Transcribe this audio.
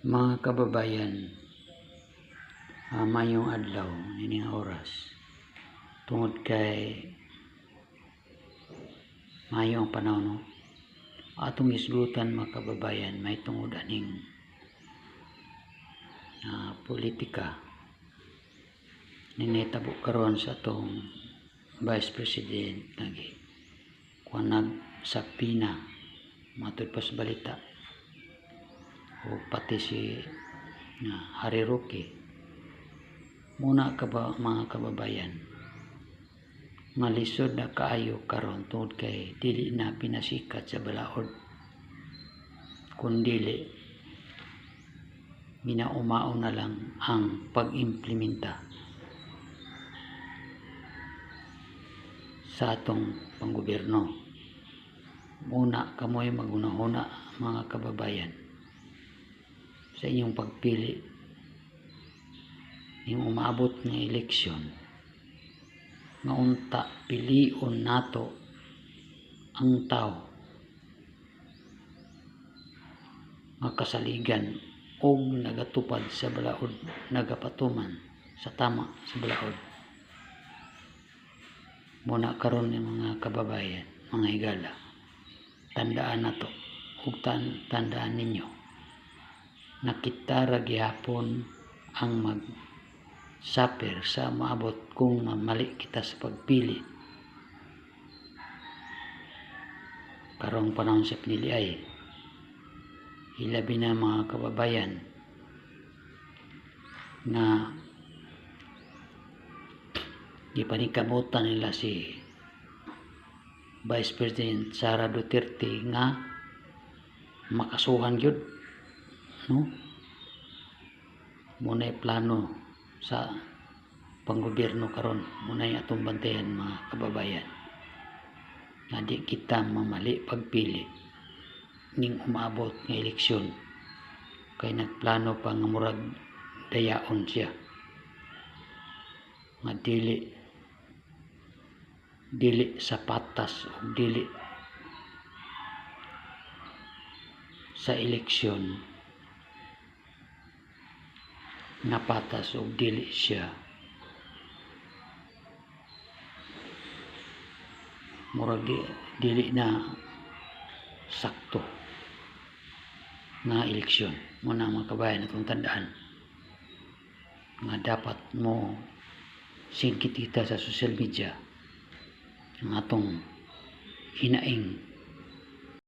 Mga kababayan, ah, mayong adlaw nining oras tungod kay mayong panahon atong isgutan mga kababayan may tungod aning ah, politika. Ninitabo karon sa atong Vice President lagi kuanag sa Pina matud pa sa balita o pati si Harry Roque. Muna ka ba mga kababayan? Malisod na kaayo karon tungod kay dili na pinasikat sa balaod. Kun dili minaumao na lang ang pag-implementa sa atong panggobyerno. Muna kamoy magunahuna mga kababayan sa inyong pagpili. Yung umabot ng eleksyon nga unta pilion nato ang tao. Nga kasaligan og nagatupad sa balaod nagapatuman sa tama sa balaod. Muna karon ni mga kababayan mga higala tandaan nato. Ug tan tandaan ninyo nakita ra gihapon ang mag saper sa maabot kung mali kita sa pagpili. Karong panahon sa pinili ay hilabi na mga kababayan na gipanikamutan nila si Vice President Sara Duterte nga makasuhan gyud no? Muna'y plano sa panggobyerno karon. Muna'y atong bantayan mga kababayan. Nga di kita mamali pagpili ning umabot nga eleksyon. Kay nagplano pa nga murag dayaon siya. Nga dili dili sa patas o dili sa eleksyon nga patas o dili siya. Murag di, dili na sakto nga eleksyon. Mo na mga kabayan atong tandaan nga dapat mo singkit kita sa social media ang atong hinaing